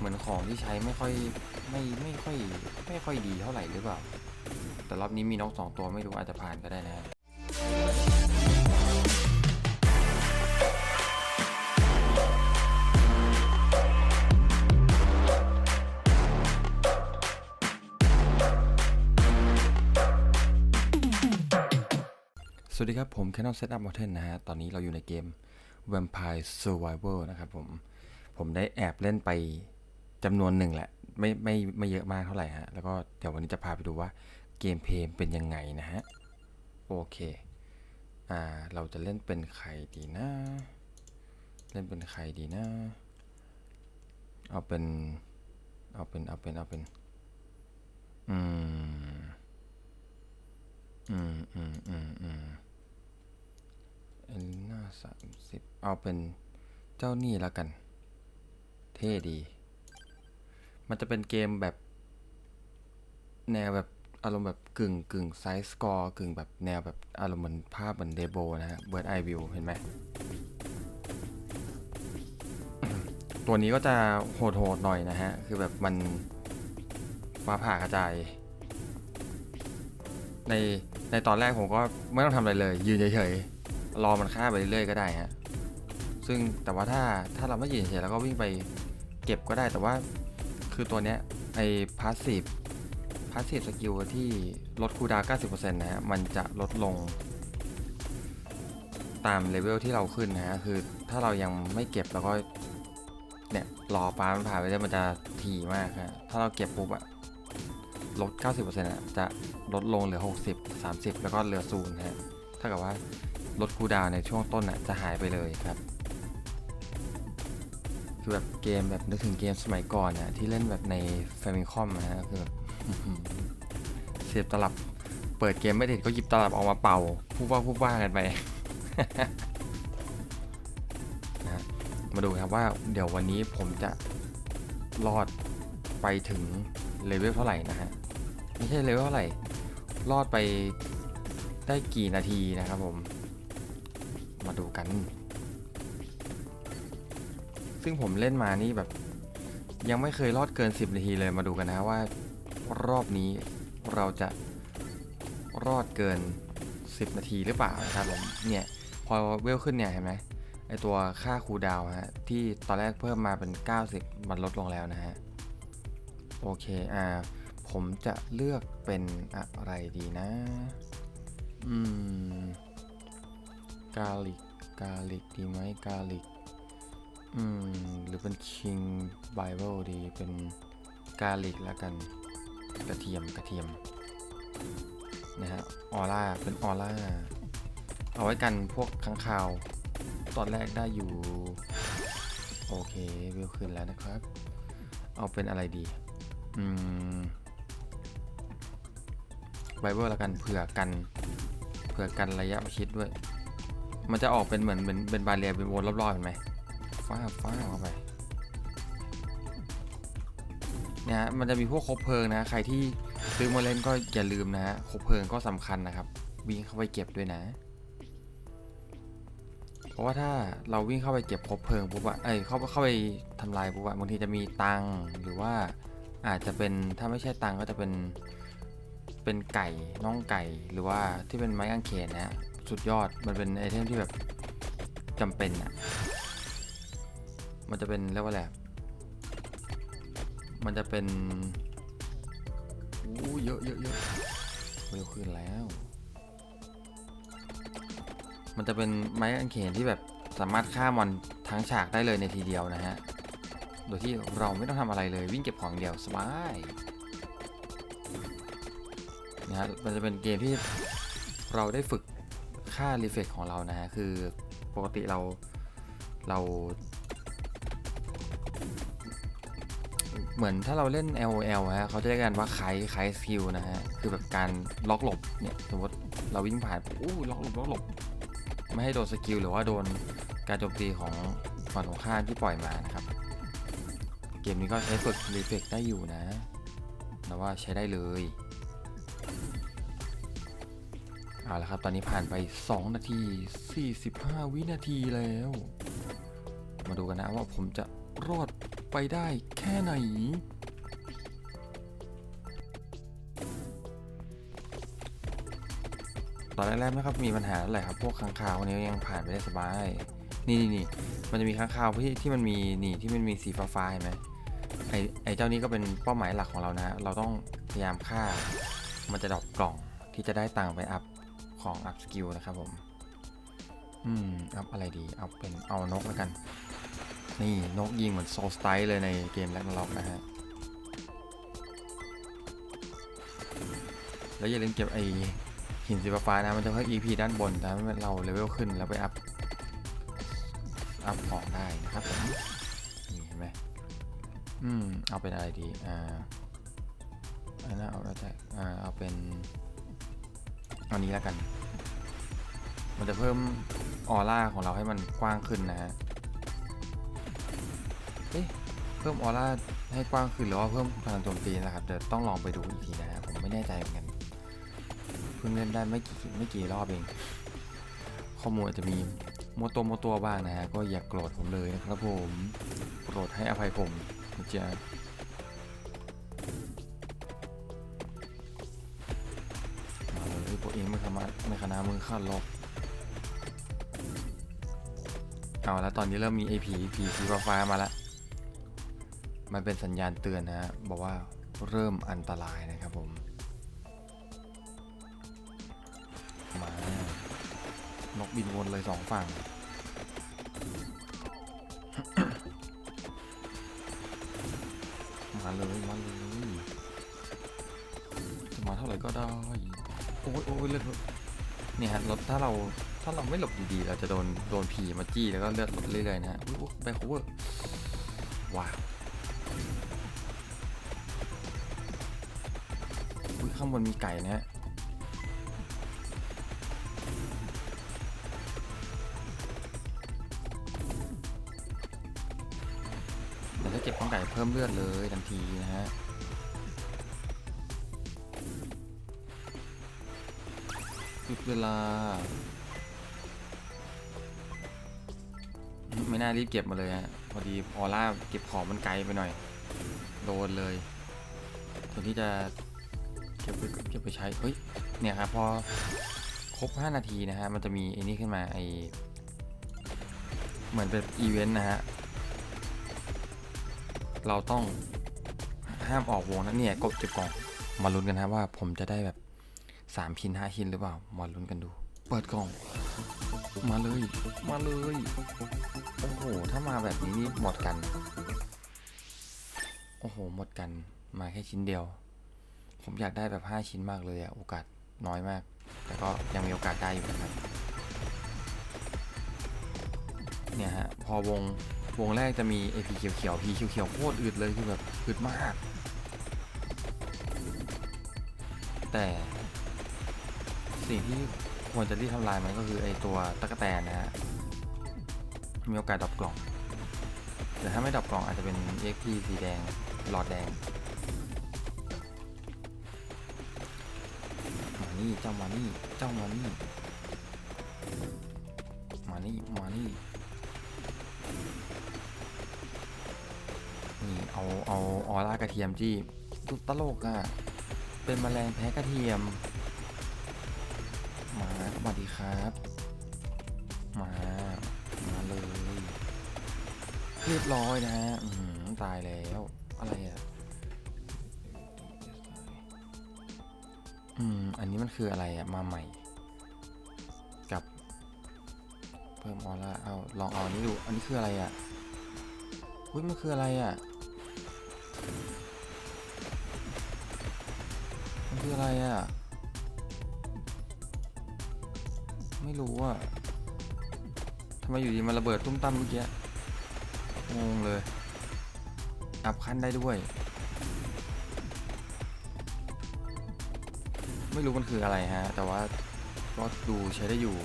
เหมือนของที่ใช้ไม่ค่อยไม่ไม่ค่อยไม่ค่อยดีเท่าไหร่หรือเปล่า แต่รอบนี้มีนกสองตัวไม่รู้อาจจะผ่านก็ได้นะสวัสดีครับ ผม Canon Setup Mountain นะฮะ ตอนนี้เราอยู่ในเกม Vampire Survivor นะครับผม ผมได้แอบเล่นไป จำนวนหนึ่งแหละ ไม่ไม่ไม่เยอะมากเท่าไหร่ฮะ แล้วก็เดี๋ยววันนี้จะพาไปดูว่าเกมเพลย์เป็นยังไงนะฮะ โอเค อ่า เราจะเล่นเป็นใครดีนะ เล่นเป็นใครดีนะ เอาเป็น เอาเป็น เอาเป็น เอาเป็น อืม อืมอืมอืมอืมเอลิน่าสามสิบเอาเป็นเจ้านี่แล้วกัน เท่ดี มันจะเป็นเกมแบบ แนวแบบอารมณ์แบบกึ่งกึ่งไซส์สกอร์กึ่งแบบแนวแบบอารมณ์เหมือนภาพเหมือนเดโบนะฮะเบิร์ดไอวิวเห็นไหม ตัวนี้ก็จะโหดๆหดหน่อยนะฮะ คือแบบมันฟ้าผ่ากระจาย ในในตอนแรกผมก็ไม่ต้องทำอะไรเลย ยืนเฉยๆ รอมันฆ่าไปเรื่อยๆก็ได้ฮะ ซึ่งแต่ว่าถ้าถ้าเราไม่ยืนเฉยแล้วก็วิ่งไปเก็บก็ได้แต่ว่า คือตัวเนี้ยไอ้พาสซีฟพาสซีฟสกิลที่ลดคูดา 90%นะฮะ มันจะลดลง ตามเลเวลที่เราขึ้นนะฮะ คือถ้าเรายังไม่เก็บแล้วก็ เนี่ย รอปลามันผ่านไปแล้วมันจะถี่มากฮะ ถ้าเราเก็บปุ๊บอะลด 90%อะจะลดลงเหลือ 60 30 แล้วก็เหลือศูนย์ฮะ ถ้ากับว่าลดคูดาวในช่วงต้นอะจะหายไปเลยครับ คือแบบเกมแบบนึกถึงเกมสมัยก่อนอะที่เล่นแบบใน f a m i c o m นะฮะคือแบบเสียบตลับ เปิดเกมไม่ติดก็หยิบตลับออกมาเป่าพูดว่าพูดว่ากันไปนะมาดูครับว่าเดี๋ยววันนี้ผมจะรอดไปถึงเลเวลเท่าไหร่นะฮะไม่ใช่เลเวลเท่าไหร่ รอดไปได้กี่นาทีนะครับผม มาดูกัน ซึ่งผมเล่นมานี่แบบ ยังไม่เคยรอดเกิน 10 นาทีเลยมาดูกันนะว่า รอบนี้เราจะรอดเกิน 10 นาทีหรือเปล่านะครับผมเนี่ยพอเวลขึ้นเนี่ยเห็นไหมไอตัวค่าคูดาวฮะที่ตอนแรกเพิ่มมาเป็น 90 มันลดลงแล้วนะฮะโอเคอ่าผมจะเลือกเป็นอะไรดีนะ อืมกาลิกกาลิกดีไหมกาลิก อืม หรือเป็น King Bible ดี เป็นกาลิกแล้วกัน กระเทียม กระเทียม นะฮะ ออร่า เป็นออร่า เอาไว้กันพวกค้างคาว ตอนแรกได้อยู่ โอเคเวขึ้นแล้วนะครับ เอาเป็นอะไรดี อืม ไบเบิลแล้วกันเผื่อกัน เผื่อกันระยะประชิดด้วย มันจะออกเป็นเหมือนเป็นเป็นบาเรียเป็นวนรอบๆเห็นไหม ฟ้าฟ้าเข้าไปเนี่ยฮะมันจะมีพวกคบเพลิงนะ ใครที่ซื้อมาเล่นก็อย่าลืมนะฮะคบเพลิงก็สำคัญนะครับ วิ่งเข้าไปเก็บด้วยนะ เพราะว่าถ้าเราวิ่งเข้าไปเก็บคบเพลิงปุ๊บอะเอ้ยเข้าเข้าไปทำลายปุ๊บอะบางทีจะมีตังหรือว่าอาจจะเป็นถ้าไม่ใช่ตังก็จะเป็นเป็นไก่น่องไก่หรือว่าที่เป็นไม้กางเขนนะฮะสุดยอดมันเป็นไอเทมที่แบบจำเป็นอะ มันจะเป็นเรียกว่าอะไรมันจะเป็นอู้เยอะเยอะเยอะเร็วขึ้นแล้ว มันจะเป็นไม้กางเขนที่แบบสามารถฆ่ามอนทั้งฉากได้เลยในทีเดียวนะฮะ โดยที่เราไม่ต้องทำอะไรเลยวิ่งเก็บของอย่างเดียวสบายนะฮะมันจะเป็นเกมที่เราได้ฝึกค่ารีเฟกของเรานะฮะ คือปกติเราเรา เหมือนถ้าเราเล่น LOL ฮะเขาจะเรียกกันว่าไคไคสกิลนะฮะ คือแบบการล็อกหลบเนี่ยสมมติเราวิ่งผ่านอู้ล็อกหลบล็อกหลบ ไม่ให้โดนสกิลหรือว่าโดนการโจมตีของฝั่งตรงข้ามที่ปล่อยมานะครับ เกมนี้ก็ใช้ฝึกรีเฟกได้อยู่นะแต่ว่าใช้ได้เลยเอาละครับ ตอนนี้ผ่านไป 2 นาที 45 วินาทีแล้ว มาดูกันนะว่าผมจะรอด ไปได้แค่ไหน ตอนแรกๆไม่ครับมีปัญหาอะไรครับพวกค้างคาวนี้ยังผ่านไปได้สบายนี่นี่นี่มันจะมีค้างคาวที่ที่มันมีนี่ที่มันมีสีฟ้าๆเห็นไหมไอไอเจ้านี้ก็เป็นเป้าหมายหลักของเรานะ เราต้องพยายามฆ่า มันจะดรอปกล่องที่จะได้ตังค์ไปอัพของอัพสกิลนะครับผม อืม อัพอะไรดี เอาเป็นเอานกแล้วกัน นี่นกยิงเหมือนโซสไตล์เลยในเกมแรกนล็อกนะฮะ แล้วอย่าลืมเก็บไอหินสีฟ้านะ มันจะเพิ่ม EP ด้านบนทำให้เราเลเวลขึ้นแล้วไปอัพ อัพของได้นะครับนี่เห็นไหมอืม เอาเป็นอะไรดี อ่าอันนั้นเอาแล้วแต่อ่าเอาเป็นอันนี้แล้วกัน มันจะเพิ่มออร่าของเราให้มันกว้างขึ้นนะฮะ เอ๊ะเพิ่มออร่าให้กว้างขึ้นหรือว่าเพิ่มพลังโจมตีนะครับเดี๋ยวต้องลองไปดูอีกทีนะผมไม่แน่ใจเหมือนกันเพิ่งเล่นได้ไม่กี่ไม่กี่รอบเอง ข้อมูลอาจจะมีโมตัวมัวตัวบ้างนะฮะก็อย่ากโกรธผมเลยนะครับผมโปรดให้อภัยผมนะจ๊ะมาเลยพวเองไม่ขมาไม่คณะมือข้าหรอกเอาแล้วตอนนี้เริ่มมี AP ผีสีฟ้ามาแล้ว มันเป็นสัญญาณเตือนนะฮะบอกว่าเริ่มอันตรายนะครับผมมานกบินวนเลยสองฝั่ง มาเลยมาเลยจะมาเท่าไหร่ก็ได้ โอ้ยโอ้ยเลือดเนี่ยฮะรถถ้าเราถ้าเราไม่หลบดีๆ เราจะโดนโดนผีมาจี้แล้วก็เลือดลดเรื่อยๆนะฮะอุ๊ยไปคูเวอร์ว้าว ข้างบนมีไก่นะฮะเดี๋ยวถ้าเก็บข้องไก่เพิ่มเลือดเลยทันทีนะฮะหยุดเวลา ไม่น่ารีบเก็บมาเลยฮะพอดีออร่าเก็บของมันไกลไปหน่อย โดนเลยแทนที่จะ เก็บไปเก็บไปใช้ เฮ้ย เนี่ยครับพอครบ 5 นาทีนะฮะ มันจะมีไอ้นี่ขึ้นมาไอเหมือนเป็นอีเวนต์นะฮะ เราต้องห้ามออกวงนะเนี่ยกดเก็บกล่อง มาลุ้นกันนะว่าผมจะได้แบบสามชิ้นห้าชิ้นหรือเปล่า มาลุ้นกันดู เปิดกล่อง มาเลย มาเลย โอ้โห ถ้ามาแบบนี้นี่หมดกัน โอ้โห หมดกัน มาแค่ชิ้นเดียว ผมอยากได้แบบห้าชิ้นมากเลยอะโอกาสน้อยมาก แต่ก็ยังมีโอกาสได้อยู่นะครับเนี่ยฮะพอวงวงแรกจะมีไอพีเขียวๆพีเขียวๆโคตรอึดเลยคือแบบอึดมาก แต่สิ่งที่ควรจะรีบทำลายมันก็คือไอตัวตะกแตนนะฮะมีโอกาสดรอปกล่อง แต่ถ้าไม่ดรอปกล่องอาจจะเป็น EXP สีแดงหลอดแดง นี่เจ้ามานี่เจ้ามานี่มานี่มานี่นี่เอาเอาออร่ากระเทียมจี้ตุตโลกอะ่ะเป็นแมลงแพ้กระเทียมมาสวัสดีครับมามาเลยเรียบร้อยนะฮะตายแล้วอะไรอะ อันนี้มันคืออะไรอะมาใหม่ กับเพิ่มออร่าเอาลองเอาอันนี้ดู อันนี้คืออะไรอะอุ้ยมันคืออะไรอะมันคืออะไรอะไม่รู้อะทำไมอยู่ดีมันระเบิดตุ้มตั้มเมื่อกี้งงเลย อัพขั้นได้ด้วย ไม่รู้มันคืออะไรฮะ แต่ว่าก็ดูใช้ได้อยู่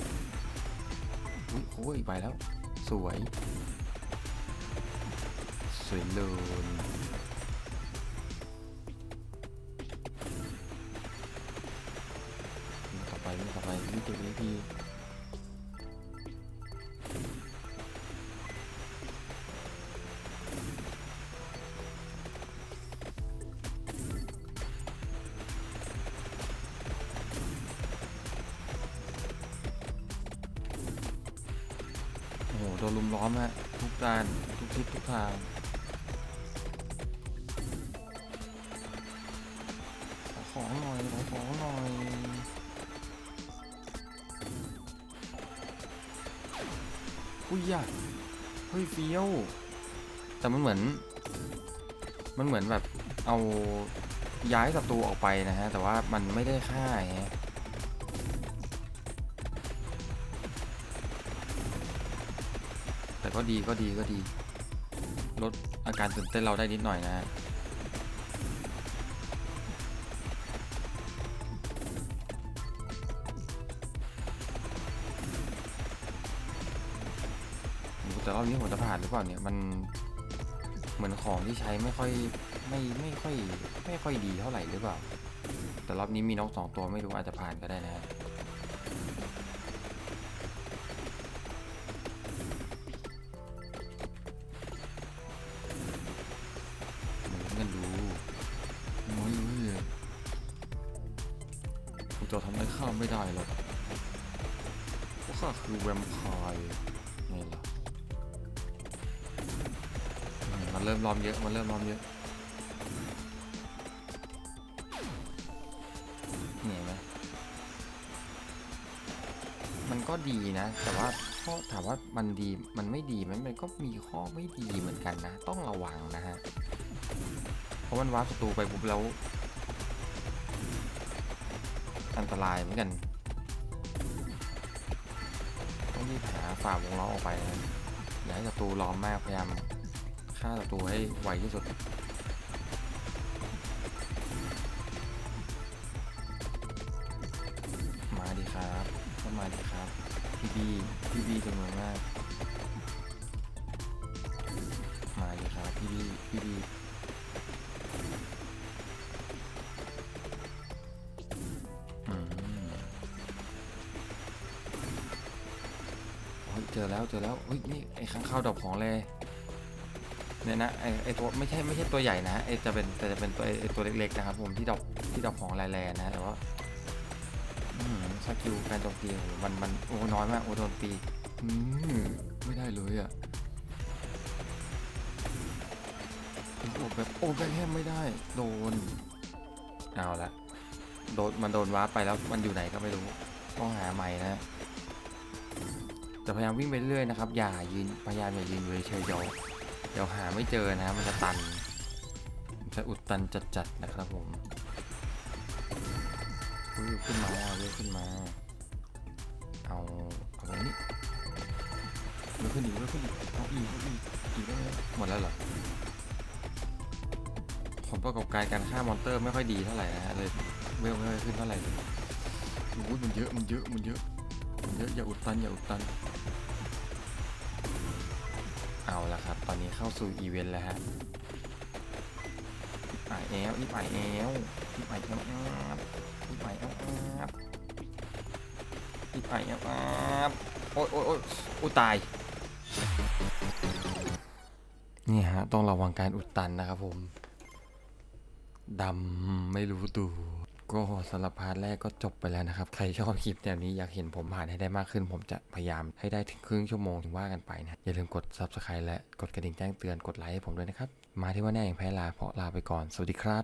อุ้ยโอ้ยไปแล้ว สวย สวยเลยต่อไปต่อไปนี่ตัวนี้พี่ ล้อมฮะทุกด้านทุกทิศทุกทางขอของหน่อยขอของหน่อยอุ้ยยะเฮ้ยเฟี้ยว แต่มันเหมือน มันเหมือนแบบเอาย้ายศัตรูออกไปนะฮะ แต่ว่ามันไม่ได้ฆ่าฮะ แต่ก็ดีก็ดีก็ดี ลดอาการตื่นเต้นเราได้นิดหน่อยนะฮะแต่รอบนี้ผมจะผ่านหรือเปล่าเนี่ย มันเหมือนของที่ใช้ไม่ค่อยไม่ไม่ค่อยไม่ค่อยดีเท่าไหร่หรือเปล่า แต่รอบนี้มีนกสองตัวไม่รู้อาจจะผ่านก็ได้นะ จะทำอะไรข้าไม่ได้หรอกเพราะข้าคือแวมไพร์ไงล่ะมมันเริ่มล้อมเยอะ มันเริ่มล้อมเยอะเหนื่อยไหมมันก็ดีนะ แต่ว่าข้อถามว่ามันดี มันไม่ดีไหมมันก็มีข้อไม่ดีเหมือนกันนะ ต้องระวังนะฮะ เพราะมันวาร์ปศัตรูไปปุ๊บแล้ว อันตรายเหมือนกัน ต้องรีบหาฝ่าวงล้อออกไปนะอย่าให้ศัตรูล้อมมากพยายามฆ่าศัตรูให้ไวที่สุดมาดีครับก็มาดีครับพี่บีพี่บีจำนวนมากมาดีครับพี่บีพี่บี อแล้วเจอแล้วเฮ้ยนี่ไอ้ข้างข้าวดอกของเลยเนี่ยนะไอ้ไอ้ตัวไม่ใช่ไม่ใช่ตัวใหญ่นะไอ้จะเป็นแต่จะเป็นตัวไอ้ตัวเล็กๆนะครับผมที่ดอกที่ดอกของแร่ๆนะแต่ว่าอืมสกิลการโจมตีมันมันโอ้น้อยมากโอ้โดนตีอืมไม่ได้เลยอะโอ้แบบโอ้แบบแทบไม่ได้โดนเอาละโดนมันโดนวาร์ปไปแล้วมันอยู่ไหนก็ไม่รู้ต้องหาใหม่นะ จะพยายามวิ่งไปเรื่อยนะครับ อย่ายืนพยายามอย่ายืนอยู่เฉยๆเดี๋ยวเดี๋ยวหาไม่เจอนะมันจะตันมันจะอุดตันจัดๆนะครับผมเฮ้ยขึ้นมาเอาเว้ยขึ้นมา เอาเอาแบบนี้เว้ยขึ้นอีกเว้ยขึ้นอีกเอาอีกเอาอีกอีกได้ไหมหมดแล้วเหรอผลประกอบการการฆ่ามอนเตอร์ไม่ค่อยดีเท่าไหร่นะฮะเลยเวลไม่ค่อยขึ้นเท่าไหร่เลยโอ้ยมันเยอะมันเยอะมันเยอะ เยอะอย่าอุดตันอย่าอุดตัน เอาละครับ ตอนนี้เข้าสู่อีเวนต์แล้วฮะไอแอลนี่ไอแอลนี่ไอแอลนี่ไอแอลครับอีกไปครับโอ้ยโอ้ยโอ้ยอุยตายนี่ฮะ ต้องระวังการอุดตันนะครับผมดำไม่รู้ตัว ก็สารพาร์ทแรกก็จบไปแล้วนะครับ ใครชอบคลิปแนวนี้อยากเห็นผมผ่านให้ได้มากขึ้น ผมจะพยายามให้ได้ถึงครึ่งชั่วโมงถึงว่ากันไปนะ อย่าลืมกด subscribe และกดกระดิ่งแจ้งเตือนกดไลค์ให้ผมด้วยนะครับ มาที่ว่าแน่อย่างแพ้ลาเพราะลาไปก่อน สวัสดีครับ